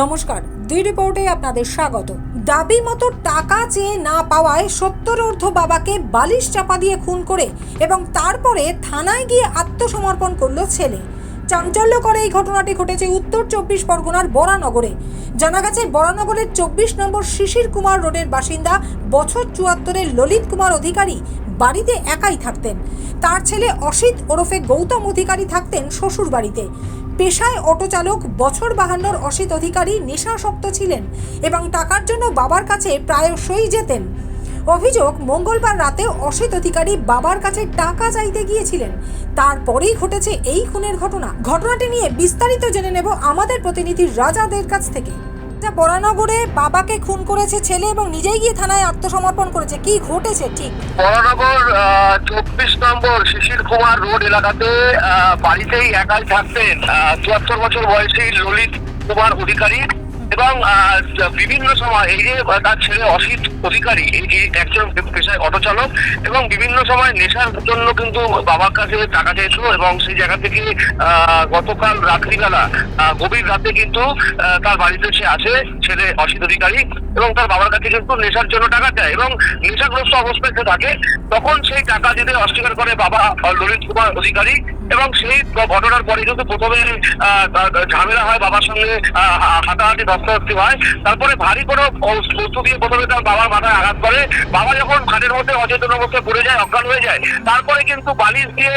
নমস্কার, দুই রিপোর্টে আপনাদের স্বাগত। দাবি মতো টাকা চেয়ে না পাওয়ায় সত্তরর্ধ বাবাকে বালিশ চাপা দিয়ে খুন করে এবং তারপরে থানায় গিয়ে আত্মসমর্পণ করল ছেলে। চাঞ্চল্যকর এই ঘটনাটি ঘটেছে উত্তর চব্বিশ পরগনার বরানগরে। জানা গেছে, বরানগরের চব্বিশ নম্বর শিশির কুমার রোডের বাসিন্দা বছর চুয়াত্তরের ললিত কুমার অধিকারী বাড়িতে একাই থাকতেন। তার ছেলে অসিত ওরফে গৌতম অধিকারী থাকতেন শ্বশুর বাড়িতে পেশায় অটো চালক, বছর বাহান্নর অসিত অধিকারী নেশাসক্ত ছিলেন এবং টাকার জন্য বাবার কাছে প্রায়শই যেতেন। অভিযোগ, মঙ্গলবার রাতে অসিত অধিকারী বাবার কাছে টাকা চাইতে গিয়েছিলেন। তারপরেই ঘটেছে এই খুনের ঘটনা। ঘটনাটি নিয়ে বিস্তারিত জেনে নেব আমাদের প্রতিনিধি রাজাদের কাছ থেকে। যা বরানগরে বাবাকে খুন করেছে ছেলে এবং নিজেই গিয়ে থানায় আত্মসমর্পণ করেছে। কি ঘটেছে ঠিক? বরানগর চব্বিশ নম্বর শিশির কুমার রোড এলাকাতে বাড়িতেই একাই থাকতেন চুয়াত্তর বছর বয়সী ললিত কুমার অধিকারী। এবং বিভিন্ন সময় এই যে তার ছেলে অসিত অধিকারী, এই একজন পেশায় অটো চালক এবং বিভিন্ন সময় নেশার জন্য কিন্তু বাবার কাছে টাকা চেয়েছিল এবং সেই জায়গা থেকে গতকাল রাত্রিবেলা গভীর রাতে কিন্তু তার বাড়িতে সে আছে ছেলে অসিত অধিকারী, এবং তার বাবার কাছে কিন্তু নেশার জন্য টাকা চায় এবং নেশাগ্রস্ত অবস্থায় সে থাকে। তখন সেই টাকা দিতে অস্বীকার করে বাবা ললিত কুমার অধিকারী এবং সেই ঘটনার পরে কিন্তু প্রথমে ঝামেলা হয় বাবার সঙ্গে হাতাহাতি ধস্তাধস্তি হয়। তারপরে ভারী কোনো বস্তু দিয়ে প্রথমে তার বাবার মাথায় আঘাত করে। বাবা যখন খাটের মধ্যে অচেতন অবস্থায় পড়ে যায়, অজ্ঞান হয়ে যায়, তারপরে কিন্তু বালিশ দিয়ে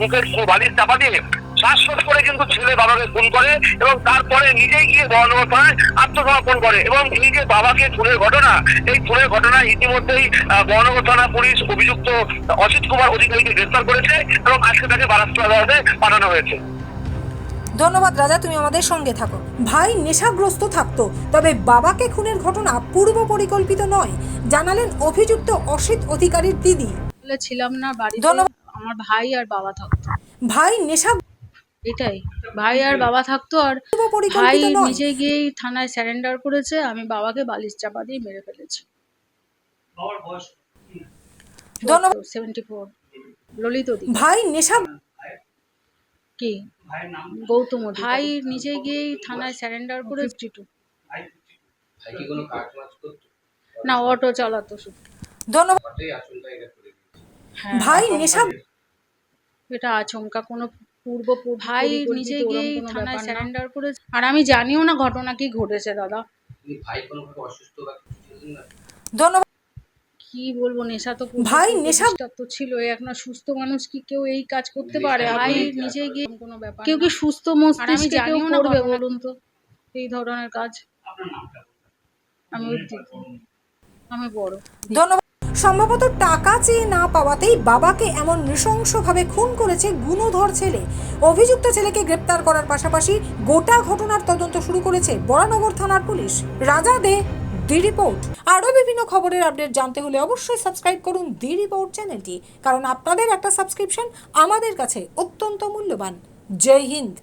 মুখের বালিশ চাপা দিয়ে শ্বাসকোট করে কিন্তু ছেলে বাবাকে খুন করে এবং তারপরে নিজেই গিয়ে বর্ণবর থানায় আত্মসমর্পণ করে এবং এই যে বাবাকে খুনের ঘটনা এই খুনের ঘটনায় ইতিমধ্যেই বর্ণবর থানা পুলিশ অভিযুক্ত অসিত কুমার অধিকারীকে গ্রেফতার করেছে এবং আজকে তাকে বারাস্ত আদালতে পাঠানো হয়েছে। ধন্যবাদ রাজা তুমি আমাদের সঙ্গে থাকো। ভাই নেশাগ্রস্ত থাকতো তবে বাবাকে খুনের ঘটনা পূর্ব পরিকল্পিত নয় জানালেন অভিযুক্ত অসিত অধিকারীর দিদি। বলে ছিলাম না বাড়িতে ধন্যবাদ। আমার ভাই আর বাবা থাকতো। ভাই নেশা এটাই। ভাই আর বাবা থাকতো আর ভাই নিজে গিয়েই থানায় স্যারেন্ডার করেছে আমি বাবাকে বালিশ চাপা দিয়ে মেরে ফেলেছি। সেভেন্টি ফোর ললিত ভাই নেশা কি? গৌতম ভাই নিজে গিয়েই থানায় স্যারেন্ডার করে ফিফটি টু ভাই কি কোনো কাজ মাজ করতো? না অটো চালাতো শুধু ধন্যবাদ। হ্যাঁ ভাই নেশা এটা আচমকা কোনো পূর্ব ভাই নিজে গিয়েই থানায় স্যারেন্ডার করেছে। আর আমি জানিও না ঘটনা কি ঘটেছে দাদা। ধন্যবাদ। কি বলব নেশা তো ভাই, নেশা- তো ছিল। এখন সুস্থ মানুষ কি কেউ এই কাজ করতে পারে? ভাই নিজে গিয়ে কোনো ব্যাপার কেউ কি সুস্থ মস্তিষ্কে কেউ করবে বলুন তো? এই ধরনের কাজ। আমি আমি বড়। ধন্যবাদ। সম্ভবত টাকা চেয়ে না পাওয়াতেই বাবাকে এমন নৃশংসভাবে খুন করেছে গুণধর ছেলে। অভিযুক্ত ছেলেকে গ্রেপ্তার করার পাশাপাশি গোটা ঘটনার তদন্ত শুরু করেছে বরানগর থানার পুলিশ। রাজা দে, দি রিপোর্ট। আরও বিভিন্ন খবরের আপডেট জানতে হলে অবশ্যই সাবস্ক্রাইব করুন দি রিপোর্ট চ্যানেলটি, কারণ আপনাদের একটা সাবস্ক্রিপশন আমাদের কাছে অত্যন্ত মূল্যবান। জয় হিন্দ।